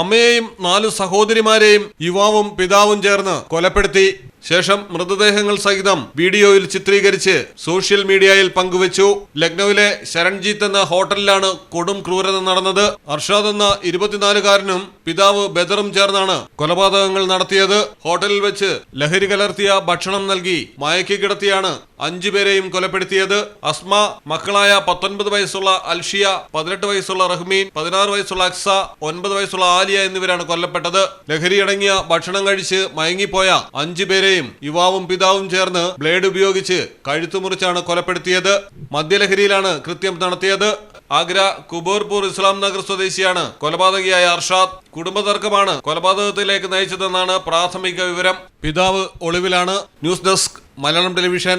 അമ്മയെയും നാലു സഹോദരിമാരെയും യുവാവും പിതാവും ചേർന്ന് കൊലപ്പെടുത്തി. ശേഷം മൃതദേഹങ്ങൾ സഹിതം വീഡിയോയിൽ ചിത്രീകരിച്ച് സോഷ്യൽ മീഡിയയിൽ പങ്കുവച്ചു. ലക്നൌവിലെ ശരൺജീത്ത് എന്ന ഹോട്ടലിലാണ് കൊടും ക്രൂരത നടന്നത്. അർഷാദ് എന്ന ഇരുപത്തിനാലുകാരനും പിതാവ് ബദറും ചേർന്നാണ് കൊലപാതകങ്ങൾ നടത്തിയത്. ഹോട്ടലിൽ വെച്ച് ലഹരി കലർത്തിയ ഭക്ഷണം നൽകി മയക്കി കിടത്തിയാണ് അഞ്ചുപേരെയും കൊലപ്പെടുത്തിയത് അസ്മ മക്കളായ പത്തൊൻപത് വയസ്സുള്ള അൽഷിയ പതിനെട്ട് വയസ്സുള്ള റഹ്മീൻ പതിനാറ് വയസ്സുള്ള അക്സ ഒൻപത് വയസ്സുള്ള ആലിയ എന്നിവരാണ് കൊല്ലപ്പെട്ടത്. ലഹരിയടങ്ങിയ ഭക്ഷണം കഴിച്ച് മയങ്ങിപ്പോയ അഞ്ചു പേരെയും യുവാവും പിതാവും ചേർന്ന് ബ്ലേഡ് ഉപയോഗിച്ച് കഴുത്തു മുറിച്ചാണ് കൊലപ്പെടുത്തിയത്. മദ്യലഹരിയിലാണ് കൃത്യം നടത്തിയത്. ആഗ്ര കുബോർപൂർ ഇസ്ലാം നഗർ സ്വദേശിയാണ് കൊലപാതകിയായ അർഷാദ്. കുടുംബതർക്കമാണ് കൊലപാതകത്തിലേക്ക് നയിച്ചതെന്നാണ് പ്രാഥമിക വിവരം. പിതാവ് ഒളിവിലാണ്. News desk Malayalam television.